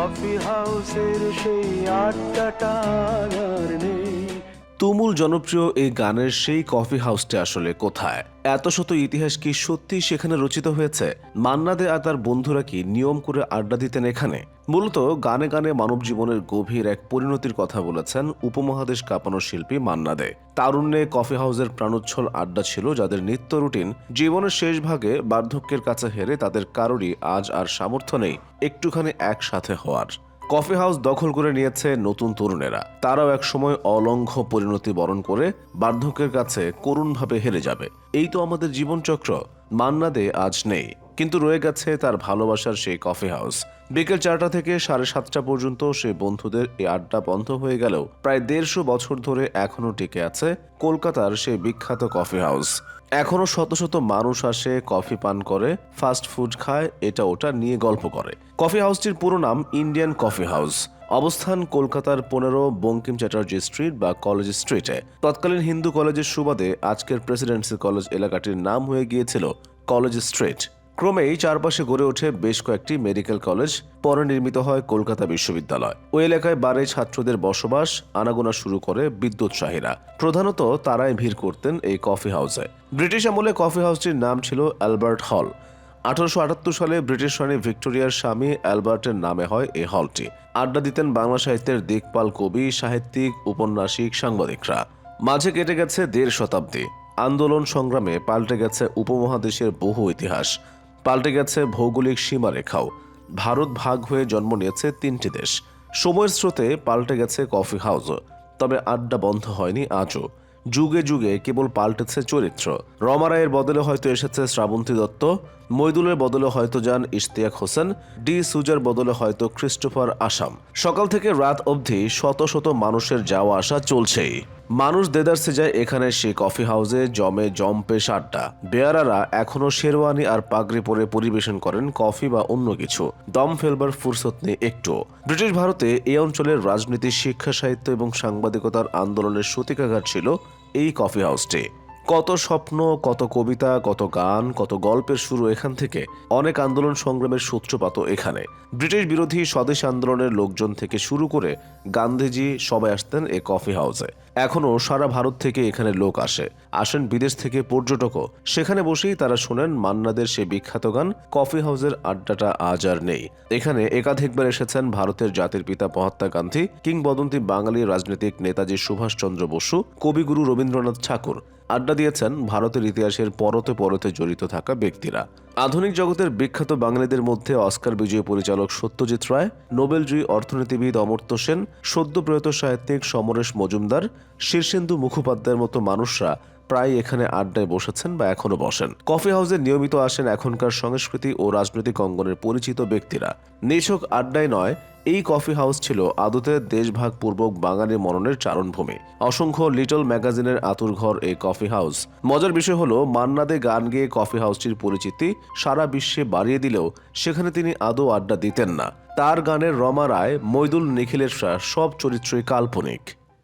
Coffee হাউসের সেই আড্ডাটা আর নেই। তুমুল জনপ্রিয় এই গানের সেই কফি হাউসটি আসলে কোথায়? এত শত ইতিহাস কি সত্যি সেখানে রচিত হয়েছে? মান্না দে আর তার বন্ধুরা কি নিয়ম করে আড্ডা দিতেন এখানে? মূলত গানে গানে মানব জীবনের গভীর এক পরিণতির কথা বলেছেন উপমহাদেশ কাঁপানো শিল্পী মান্না দে তারুণ্যে কফি হাউসের প্রাণোচ্ছল আড্ডা ছিল যাদের নিত্য রুটিন, জীবনের শেষ ভাগে বার্ধক্যের কাছে হেরে তাদের কারোরই আজ আর সামর্থ্য নেই, একটুখানি একসাথে হওয়ার। কফি হাউস দখল করে নিয়েছে নতুন তরুণেরা। তারাও একসময় অলঙ্ঘ পরিণতি বরণ করে বার্ধক্যের কাছে করুণভাবে হেরে যাবে। এই তো আমাদের জীবনচক্র মান্না দে আজ নেই। কিন্তু রয়ে গেছে তার ভালোবাসার সেই কফি হাউস। বিকেল চারটা থেকে সাড়ে সাতটা পর্যন্ত সে বন্ধুদের এই আড্ডা বন্ধ হয়ে গেলেও প্রায় দেড়শো বছর ধরে এখনও টিকে আছে কলকাতার সেই বিখ্যাত কফি হাউস। এখনও শত শত মানুষ আসে, কফি পান করে, ফাস্ট ফুড খায়, এটা ওটা নিয়ে গল্প করে। কফি হাউসটির পুরো নাম ইন্ডিয়ান কফি হাউস। অবস্থান কলকাতার পনেরো বঙ্কিম চ্যাটার্জি স্ট্রিট বা কলেজ স্ট্রিটে। তৎকালীন হিন্দু কলেজের সুবাদে আজকের প্রেসিডেন্সি কলেজ এলাকাটির নাম হয়ে গিয়েছিল কলেজ স্ট্রিট। ক্রমেই চারপাশে গড়ে ওঠে বেশ কয়েকটি মেডিকেল কলেজ পরে নির্মিত হয় কলকাতা বিশ্ববিদ্যালয়। ওই এলাকায় বারে ছাত্রদের বসবাস, আনাগোনা শুরু করে বিদ্যুৎ বিদ্যুৎসাহীরা প্রধানত তারাই ভিড় করতেন এই কফি হাউসে। ব্রিটিশ আমলে কফি হাউসটির নাম ছিল অ্যালবার্ট হল। আঠারোশো আটাত্তর সালে ব্রিটিশ রানী ভিক্টোরিয়ার স্বামী অ্যালবার্টের নামে হয় এই হলটি। আড্ডা দিতেন বাংলা সাহিত্যের দিকপাল কবি, সাহিত্যিক, উপন্যাসিক, সাংবাদিকরা। মাঝে কেটে গেছে দেড় শতাব্দী। আন্দোলন সংগ্রামে পাল্টে গেছে উপমহাদেশের বহু ইতিহাস। পাল্টে গেছে ভৌগোলিক সীমারেখাও। ভারত ভাগ হয়ে জন্ম নিয়েছে তিনটি দেশ। সময়ের স্রোতে পাল্টে গেছে কফি হাউসও। তবে আড্ডা বন্ধ হয়নি আজও। যুগে যুগে কেবল পাল্টেছে চরিত্র। রমারায়ের বদলে হয়তো এসেছে শ্রাবন্তী দত্ত। মৈদুলের বদলে হয়তো যান ইশতিয়াক হোসেন। ডি সুজার বদলে হয়তো ক্রিস্টোফার আসাম। সকাল থেকে রাত অবধি শত শত মানুষের যাওয়া আসা চলছেই। মানুষ দেদারসে যায় এখানে সে কফি হাউসে, জমে জম্পেশ আড্ডা বেয়ারারা এখনও শেরওয়ানি আর পাগড়ি পরে পরিবেশন করেন কফি বা অন্য কিছু। দম ফেলবার ফুরসত নেই একটু। ব্রিটিশ ভারতে এই অঞ্চলের রাজনীতি, শিক্ষা, সাহিত্য এবং সাংবাদিকতার আন্দোলনের সূতিকাঘাট ছিল এই কফি হাউসটি। কত স্বপ্ন, কত কবিতা, কত গান, কত গল্পের শুরু এখান থেকে। অনেক আন্দোলন সংগ্রামের সূত্রপাত এখানে। ব্রিটিশ বিরোধী স্বদেশ আন্দোলনের লোকজন থেকে শুরু করে গান্ধীজি সবাই আসতেন এই কফি হাউসে। এখনও সারা ভারত থেকে এখানে লোক আসে। আসেন বিদেশ থেকে পর্যটকও। সেখানে বসেই তারা শোনেন মান্নাদের সে বিখ্যাত গান, কফি হাউসের আড্ডাটা আজ আর নেই। এখানে একাধিকবার এসেছেন ভারতের জাতির পিতা মহাত্মা গান্ধী, কিংবদন্তি বাঙালি রাজনৈতিক নেতাজি সুভাষচন্দ্র বসু, কবিগুরু রবীন্দ্রনাথ ঠাকুর। আড্ডা দিয়েছেন ভারতের ইতিহাসের পরতে পরতে জড়িত থাকা ব্যক্তিরা। আধুনিক জগতের বিখ্যাত বাঙালিদের মধ্যে অস্কার বিজয়ী পরিচালক সত্যজিৎ রায়, নোবেলজয়ী অর্থনীতিবিদ অমর্ত্য সেন সদ্য প্রয়াত সাহিত্যিক সমরেশ মজুমদার শীর্ষেন্দু মুখোপাধ্যায়ের মতো মানুষরা প্রায় এখানে আড্ডায় বসেছেন বা এখনও বসেন। কফি হাউসে নিয়মিত আসেন এখনকার সংস্কৃতি ও রাজনৈতিক অঙ্গনের পরিচিত ব্যক্তিরা। নিছক আড্ডায় নয়, এই কফি হাউস ছিল আদতে দেশভাগ পূর্বক বাঙালি মননের চারণভূমি। অসংখ্য লিটল ম্যাগাজিনের আতুরঘর এই কফি হাউস। মজার বিষয় হলো, মান্নাদে গান গেয়ে কফি হাউসটির পরিচিতি সারা বিশ্বে বাড়িয়ে দিলেও সেখানে তিনি আদৌ আড্ডা দিতেন না। তার গানের রমা রায় মৈদুল নিখিলের সব চরিত্রই কাল্পনিক।